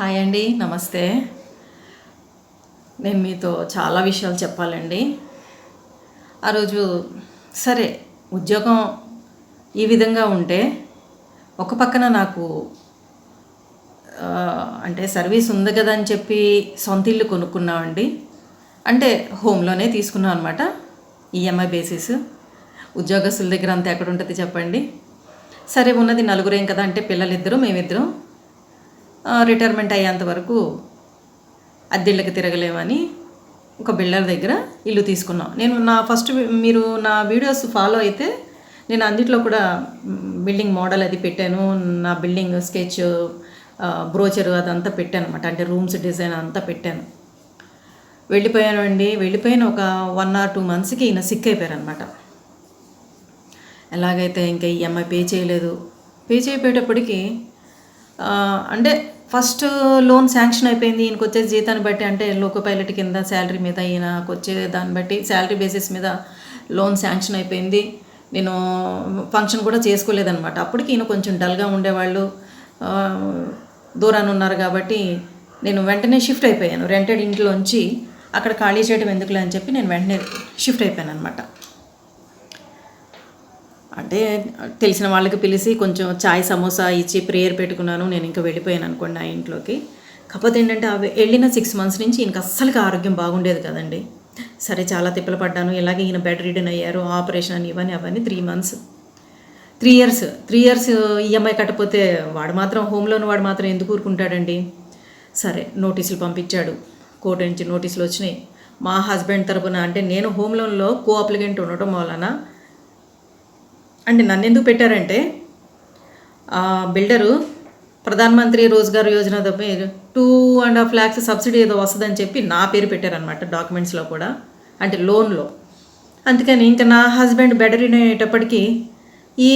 Hi అండి నమస్తే. నేను మీతో చాలా విషయాలు చెప్పాలండి. ఆ రోజు సరే ఉద్యోగం ఈ విధంగా ఉంటే ఒక పక్కన నాకు అంటే సర్వీస్ ఉంది కదా అని చెప్పి సొంత ఇల్లు కొనుక్కున్నామండి. అంటే హోమ్లోనే తీసుకున్నాం అనమాట ఈఎంఐ బేసిస్ ఉద్యోగస్తుల దగ్గర అంతా ఎక్కడ ఉంటుంది చెప్పండి. సరే ఉన్నది నలుగురేం కదా అంటే పిల్లలిద్దరూ మేమిద్దరం. రిటైర్మెంట్ అయ్యేంత వరకు అద్దెళ్ళకి తిరగలేమని ఒక బిల్డర్ దగ్గర ఇల్లు తీసుకున్నాం. నేను నా ఫస్ట్ మీరు నా వీడియోస్ ఫాలో అయితే నేను అందిట్లో కూడా బిల్డింగ్ మోడల్ అది పెట్టాను. నా బిల్డింగ్ స్కెచ్ బ్రోచర్ అదంతా పెట్టాను అనమాట అంటే రూమ్స్ డిజైన్ అంతా పెట్టాను. వెళ్ళిపోయాను అండి. వెళ్ళిపోయిన ఒక వన్ ఆర్ టూ మంత్స్కి ఈయన సిక్ అయిపోయారు అనమాట ఎలాగైతే ఇంకా ఈఎంఐ పే చేయలేదు. పే చేయపోయేటప్పటికి అంటే ఫస్ట్ లోన్ శాంక్షన్ అయిపోయింది ఈయనకు వచ్చే జీతాన్ని బట్టి అంటే లోకో పైలట్ కింద శాలరీ మీద ఈయనకు వచ్చే దాన్ని బట్టి శాలరీ బేసిస్ మీద లోన్ శాంక్షన్ అయిపోయింది. నేను ఫంక్షన్ కూడా చేసుకోలేదనమాట అప్పటికి ఈయన కొంచెం డల్గా ఉండేవాళ్ళు. దూరాన్ని దూరాన ఉన్నారు కాబట్టి నేను వెంటనే షిఫ్ట్ అయిపోయాను. రెంటెడ్ ఇంట్లోంచి అక్కడ ఖాళీ చేయడం ఎందుకులే అని చెప్పి నేను వెంటనే షిఫ్ట్ అయిపోయాను అనమాట అంటే తెలిసిన వాళ్ళకి పిలిచి కొంచెం చాయ్ సమోసా ఇచ్చి ప్రేయర్ పెట్టుకున్నాను. నేను ఇంకా వెళ్ళిపోయాను అనుకోండి ఆ ఇంట్లోకి. కాకపోతే ఏంటంటే అవి వెళ్ళిన సిక్స్ మంత్స్ నుంచి ఈయనకి అస్సలకి ఆరోగ్యం బాగుండేది కదండి. సరే చాలా తిప్పలు పడ్డాను. ఇలాగే ఈయన బెడ్ రీడన్ అయ్యారు. ఆపరేషన్ అని ఇవన్నీ అవన్నీ three months three years three years EMI కట్టపోతే వాడు మాత్రం హోమ్ లోన్ వాడు మాత్రం ఎందుకు ఊరుకుంటాడండి? సరే నోటీసులు పంపించాడు. కోర్టు నుంచి నోటీసులు వచ్చినాయి. మా హస్బెండ్ తరపున అంటే నేను హోమ్ లోన్లో కో అప్లికెంట్ ఉండటం వలన అంటే నన్ను ఎందుకు పెట్టారంటే బిల్డరు ప్రధాన మంత్రి రోజ్గార్ యోజన పేరు two and half lakhs subsidy ఏదో వస్తుందని చెప్పి నా పేరు పెట్టారనమాట డాక్యుమెంట్స్లో కూడా అంటే లోన్లో. అందుకని ఇంకా నా హస్బెండ్ బెటర్ అయ్యేటప్పటికీ ఈ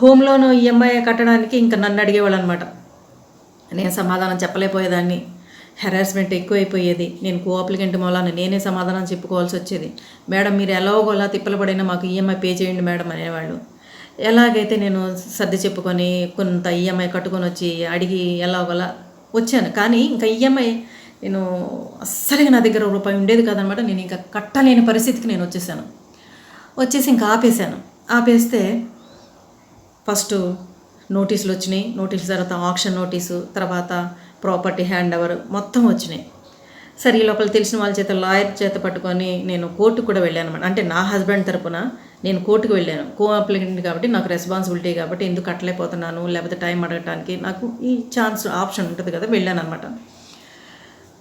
హోమ్ లోన్ ఈఎంఐ కట్టడానికి ఇంకా నన్ను అడిగేవాళ్ళు అనమాట నేను సమాధానం చెప్పలేకపోయేదాన్ని. హెరాస్మెంట్ ఎక్కువైపోయేది. నేను కో అప్లికెంట్ మూలాన నేనే సమాధానం చెప్పుకోవాల్సి వచ్చేది. మేడం మీరు ఎలాగోలా తిప్పలు పడినా మాకు ఈఎంఐ పే చేయండి మేడం అనేవాళ్ళు. ఎలాగైతే నేను సర్ది చెప్పుకొని కొంత ఈఎంఐ కట్టుకొని వచ్చి అడిగి ఎలాగోలా వచ్చాను. కానీ ఇంకా ఈఎంఐ నేను అస్సలుగా నా దగ్గర రూపాయి ఉండేది కాదనమాట. నేను ఇంకా కట్టలేని పరిస్థితికి నేను వచ్చేసాను. వచ్చేసి ఇంకా ఆపేశాను. ఆపేస్తే ఫస్ట్ నోటీసులు వచ్చినాయి. నోటీసుల తర్వాత ఆక్షన్ నోటీసు తర్వాత ప్రాపర్టీ హ్యాండ్ ఓవర్ మొత్తం వచ్చినాయి. సరే ఈ లోపల తెలిసిన వాళ్ళ చేత లాయర్ చేత పట్టుకొని నేను కోర్టుకు కూడా వెళ్ళాను అనమాట అంటే నా హస్బెండ్ తరపున నేను కోర్టుకు వెళ్ళాను. కో అప్లికెంట్ కాబట్టి నాకు రెస్పాన్సిబిలిటీ కాబట్టి ఎందుకు కట్టలేకపోతున్నాను లేకపోతే టైం అడగటానికి నాకు ఈ ఛాన్స్ ఆప్షన్ ఉంటుంది కదా వెళ్ళాను అనమాట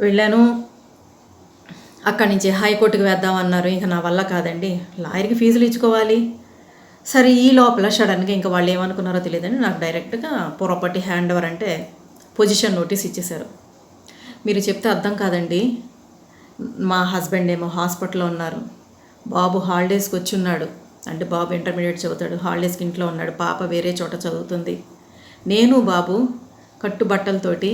వెళ్ళాను. అక్కడి నుంచి హైకోర్టుకి వేద్దామన్నారు ఇంకా నా వల్ల కాదండి. లాయర్కి ఫీజులు ఇచ్చుకోవాలి. సరే ఈ లోపల సడన్గా ఇంకా వాళ్ళు ఏమనుకున్నారో తెలియదండి. నాకు డైరెక్ట్గా ప్రాపర్టీ హ్యాండ్ ఓవర్ అంటే పొజిషన్ నోటీస్ ఇచ్చేశారు. మీరు చెప్తే అర్థం కాదండి. మా హస్బెండ్ ఏమో హాస్పిటల్లో ఉన్నారు. బాబు హాలిడేస్కి వచ్చి ఉన్నాడు అంటే బాబు ఇంటర్మీడియట్ చదువుతాడు. హాలిడేస్కి ఇంట్లో ఉన్నాడు. పాప వేరే చోట చదువుతుంది. నేను బాబు కట్టుబట్టలతోటి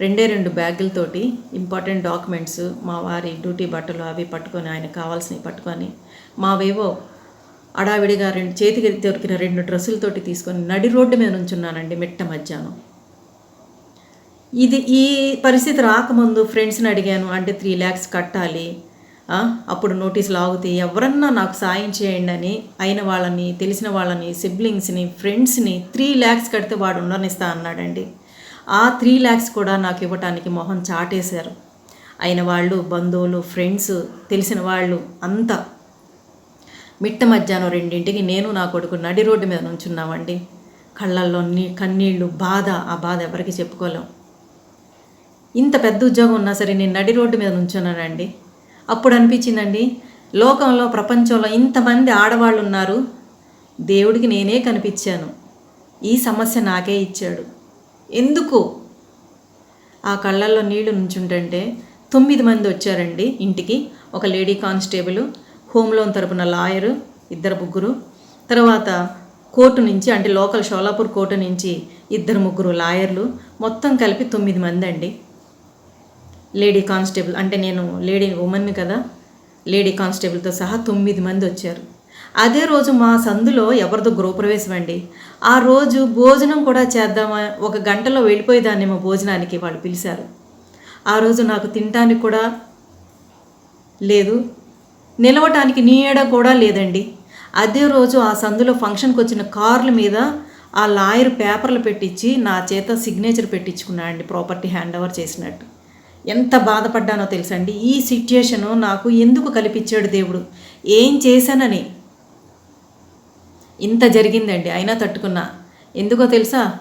రెండే రెండు బ్యాగులతోటి ఇంపార్టెంట్ డాక్యుమెంట్స్ మా వారి డ్యూటీ బట్టలు అవి పట్టుకొని ఆయన కావాల్సినవి పట్టుకొని మావేవో అడావిడిగా రెండు చేతికి దొరికిన రెండు డ్రెస్సులతోటి తీసుకొని నడి రోడ్డు మీద నుంచున్నానండి మిట్ట మధ్యాహ్నం. ఇది ఈ పరిస్థితి రాకముందు ఫ్రెండ్స్ని అడిగాను అంటే త్రీ ల్యాక్స్ కట్టాలి అప్పుడు నోటీసులు ఆగుతాయి ఎవరన్నా నాకు సాయం చేయండి అని అయిన వాళ్ళని తెలిసిన వాళ్ళని సిబ్లింగ్స్ని ఫ్రెండ్స్ని త్రీ ల్యాక్స్ కడితే వాడు ఉండనిస్తా అన్నాడండి. ఆ త్రీ ల్యాక్స్ కూడా నాకు ఇవ్వటానికి మొహం చాటేశారు. అయిన వాళ్ళు బంధువులు ఫ్రెండ్స్ తెలిసిన వాళ్ళు అంతా. మిట్ట మధ్యాహ్నం రెండింటికి నేను నా కొడుకు నడి రోడ్డు మీద నుంచున్నామండి. కళ్ళల్లో నీ కన్నీళ్ళు బాధ ఆ బాధ ఎవరికి చెప్పుకోలేం. ఇంత పెద్ద ఉద్యోగం ఉన్నా సరే నేను నడి రోడ్డు మీద నుంచున్నానండి. అప్పుడు అనిపించిందండి లోకంలో ప్రపంచంలో ఇంతమంది ఆడవాళ్ళు ఉన్నారు. దేవుడికి నేనే కనిపించాను. ఈ సమస్య నాకే ఇచ్చాడు. ఎందుకు? ఆ కళ్ళల్లో నీళ్ళు నుంచుంటే తొమ్మిది మంది వచ్చారండి ఇంటికి. ఒక లేడీ కానిస్టేబుల్ హోమ్ లోన్ తరపున లాయరు ఇద్దరు ముగ్గురు. తర్వాత కోర్టు నుంచి అంటే లోకల్ షోలాపూర్ కోర్టు నుంచి ఇద్దరు ముగ్గురు లాయర్లు. మొత్తం కలిపి తొమ్మిది మంది అండి లేడీ కానిస్టేబుల్ అంటే నేను లేడీ ఉమెన్ని కదా లేడీ కానిస్టేబుల్తో సహా తొమ్మిది మంది వచ్చారు. అదే రోజు మా సందులో ఎవరిదో గృహప్రవేశం అండి. ఆ రోజు భోజనం కూడా చేద్దామా ఒక గంటలో వెళ్ళిపోయేదాన్నేమో భోజనానికి వాళ్ళు పిలిచారు. ఆ రోజు నాకు తినటానికి కూడా లేదు నిలవటానికి నీడ కూడా లేదండి. అదే రోజు ఆ సందులో ఫంక్షన్కి వచ్చిన కార్ల మీద ఆ లాయర్ పేపర్లు పెట్టించి నా చేత సిగ్నేచర్ పెట్టించుకున్నాడండి ప్రాపర్టీ హ్యాండ్ ఓవర్ చేసినట్టు. ఎంత బాధపడ్డానో తెలుసండి. ఈ సిచ్యుయేషను నాకు ఎందుకు కల్పించాడు దేవుడు? ఏం చేశానని. ఇంత జరిగిందండి. అయినా తట్టుకున్నా. ఎందుకో తెలుసా?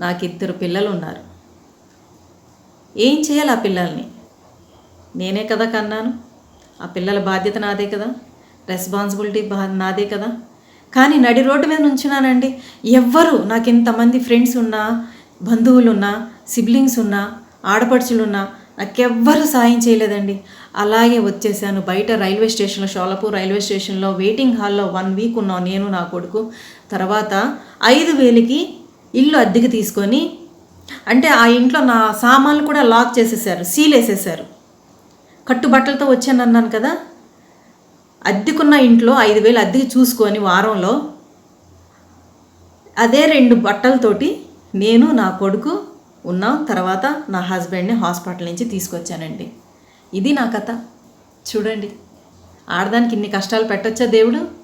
నాకు ఇద్దరు పిల్లలు ఉన్నారు ఏం చేయాలి ఆ పిల్లల్ని? నేనే కదా కన్నాను. ఆ పిల్లల బాధ్యత నాదే కదా. రెస్పాన్సిబిలిటీ బా నాదే కదా. కానీ నడి రోడ్డు మీద నుంచున్నానండి. ఎవ్వరు నాకు ఇంతమంది ఫ్రెండ్స్ ఉన్నా బంధువులు ఉన్నా సిబ్లింగ్స్ ఉన్నా ఆడపడుచులున్నా నాకెవ్వరు సాయం చేయలేదండి. అలాగే వచ్చేసాను. బయట రైల్వే స్టేషన్లో షోలాపూర్ రైల్వే స్టేషన్లో వెయిటింగ్ హాల్లో వన్ వీక్ ఉన్నాం నేను నా కొడుకు. తర్వాత ఐదు వేలకి ఇల్లు అద్దెకి తీసుకొని అంటే ఆ ఇంట్లో నా సామాన్లు కూడా లాక్ చేసేసారు సీల్ వేసేసారు. కట్టుబట్టలతో వచ్చాను అన్నాను కదా. అద్దెకున్న ఇంట్లో ఐదు వేలు అద్దెకి చూసుకొని వారంలో అదే రెండు బట్టలతోటి నేను నా కొడుకు ఉన్నాం తర్వాత నా హస్బెండ్ని హాస్పిటల్ నుంచి తీసుకొచ్చానండి. ఇది నా కథ. చూడండి. ఆడదానికి ఇన్ని కష్టాలు పెట్టొచ్చా దేవుడు?